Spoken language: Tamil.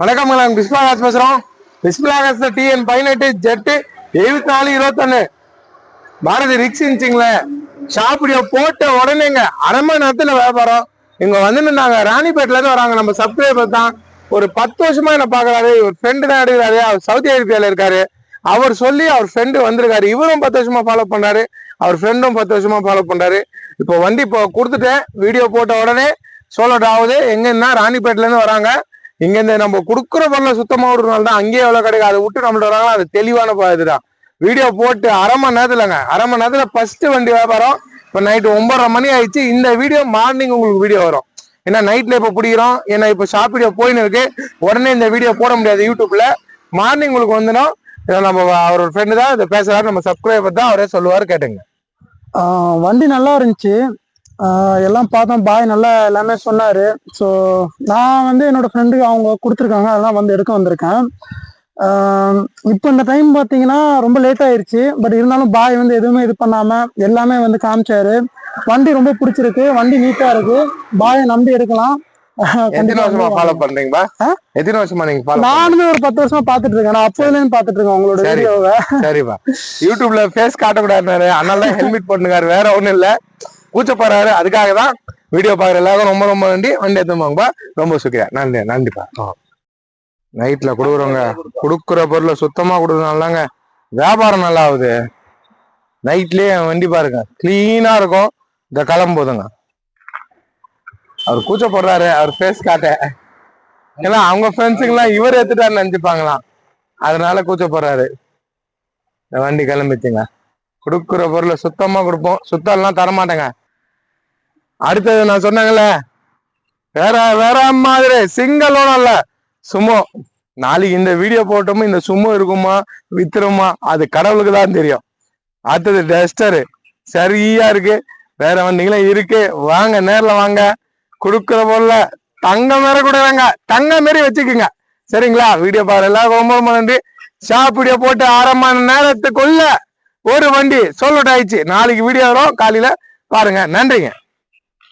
வணக்கம் நாங்கள் பிஸ்மிலாகாஸ் பேசுறோம். பிஸ்மிலாகாஸ் டிஎன் பதினெட்டு ஜெட்டு எழுபத்தி நாலு இருபத்தொன்னு. பாரதி ரிக்ஸ் இருந்துச்சுங்களே. ஷாப்பிடியோ போட்ட உடனேங்க அரை மணி நேரத்துல வியாபாரம் இங்க வந்து நாங்க ராணிப்பேட்ல இருந்து வராங்க. நம்ம சப்ஸ்கிரைபர் தான். ஒரு பத்து வருஷமா என்ன பாக்குறாரு. இவர் ஃப்ரெண்டு தான் எடுக்கிறாரு. அவர் சவுதி அரேபியால இருக்காரு. அவர் சொல்லி அவர் ஃப்ரெண்டு வந்திருக்காரு. இவரும் பத்து வருஷமா ஃபாலோ பண்றாரு. அவர் ஃப்ரெண்டும் பத்து வருஷமா ஃபாலோ பண்றாரு. இப்போ வண்டி இப்போ கொடுத்துட்டேன். வீடியோ போட்ட உடனே சோலோட் ஆகுது எங்கன்னா ராணிப்பேட்ல இருந்து வராங்க. இங்க இந்த நம்ம கொடுக்குற பொருளை சுத்தமா விடுறதுனால தான் அங்கேயே எவ்வளோ கிடைக்கும் அதை விட்டு நம்மள்ட்ட வராங்களா அது தெளிவான ப- இதுதான். வீடியோ போட்டு அரை மணி நேரத்துலங்க. அரை மணி நேரத்துல ஃபர்ஸ்ட் வண்டி வியாபாரம். இப்போ நைட்டு ஒன்பதரை மணி ஆயிடுச்சு. இந்த வீடியோ மார்னிங் உங்களுக்கு வீடியோ வரும். ஏன்னா நைட்ல இப்போ பிடிக்கிறோம். ஏன்னா இப்போ ஷாப் வீடியோ போயின்னு இருக்கு. உடனே இந்த வீடியோ போட முடியாது யூடியூப்ல. மார்னிங் உங்களுக்கு வந்துடும். நம்ம அவரோட ஃப்ரெண்டு தான். இதை பேசுறாரு. நம்ம சப்ஸ்கிரைபர் தான். அவரே சொல்லுவார் கேட்டுங்க. வண்டி நல்லா இருந்துச்சு. எல்லாம் பார்த்தோம். பாய் நல்லா எல்லாமே சொன்னாரு. ஸோ நான் வந்து என்னோட ஃப்ரெண்டுக்கு அவங்க கொடுத்துருக்காங்க. அதெல்லாம் வந்து எடுக்க வந்திருக்கேன். இப்போ இந்த டைம் பார்த்தீங்கன்னா ரொம்ப லேட் ஆயிருச்சு. பட் இருந்தாலும் பாய் வந்து எதுவுமே இது பண்ணாம எல்லாமே வந்து காமிச்சாரு. வண்டி ரொம்ப பிடிச்சிருக்கு. வண்டி நீட்டா இருக்கு. பாயை நம்பி எடுக்கலாம். எத்தனை வருஷமா ஃபாலோ பண்றீங்களா? எத்தனை வருஷமா நீங்க ஃபாலோ நானுமே ஒரு பத்து வருஷமா பார்த்துட்டு இருக்கேன். நான் அப்போதுலேருந்து பார்த்துட்டு இருக்கேன் உங்களோட. வீடியோவை சரிப்பா. யூடியூப்ல ஃபேஸ் காட்டக்கூடாதுனாரு அதனால தான் ஹெல்மெட் போட்டுக்காரு வேற ஒண்ணும் இல்ல. கூச்சப்படுறாரு அதுக்காக தான் வீடியோ பாக்குற எல்லாரும் ரொம்ப ரொம்ப நன்றி. வண்டி எடுத்துமாங்கப்பா ரொம்ப சுக்கியா நன்றி நன்றிப்பா. நைட்ல கொடுக்குறவங்க கொடுக்குற பொருளை சுத்தமா கொடுக்குறதுனாலங்க வியாபாரம் நல்லா ஆகுது நைட்லயே வண்டி பாருங்க. கிளீனா இருக்கும். இந்த கிளம்புதுங்க அவர் கூச்சப்படுறாரு. அவர் ஃபேஸ் காட்ட. ஏன்னா அவங்க ஃப்ரெண்ட்ஸுங்கெல்லாம் இவர் எடுத்துட்டாருன்னு நினைச்சுப்பாங்களாம். அதனால கூச்சப்படுறாரு. இந்த வண்டி கிளம்பிச்சுங்க. கொடுக்குற பொருளை சுத்தமா கொடுப்போம். சுத்தம் எல்லாம் தரமாட்டேங்க. அடுத்தது நான் சொன்னாங்கல்ல வேற வேற மாதிரி சிங்கலோட இல்ல சும்மா நாளைக்கு இந்த வீடியோ போட்டோமோ இந்த சும்மா இருக்குமா வித்துருமா அது கடவுளுக்கு தான் தெரியும். அடுத்தது டஸ்டரு சரியா இருக்கு. வேற வண்டிகளும் இருக்கு. வாங்க நேர்ல வாங்க. கொடுக்குற பொருள தங்கம் மாரி கொடுக்குறாங்க. தங்கம் மாரி வச்சுக்குங்க. சரிங்களா? வீடியோ பாரு எல்லாருக்கும் ரொம்ப ரொம்ப நன்றி. ஷாப் வீடியோ போட்டு அரை மணி நேரத்துக்குள்ள ஒரு வண்டி சொல்லட் ஆயிடுச்சு. நாளைக்கு வீடியோ வரும். காலையில பாருங்க. நன்றிங்க.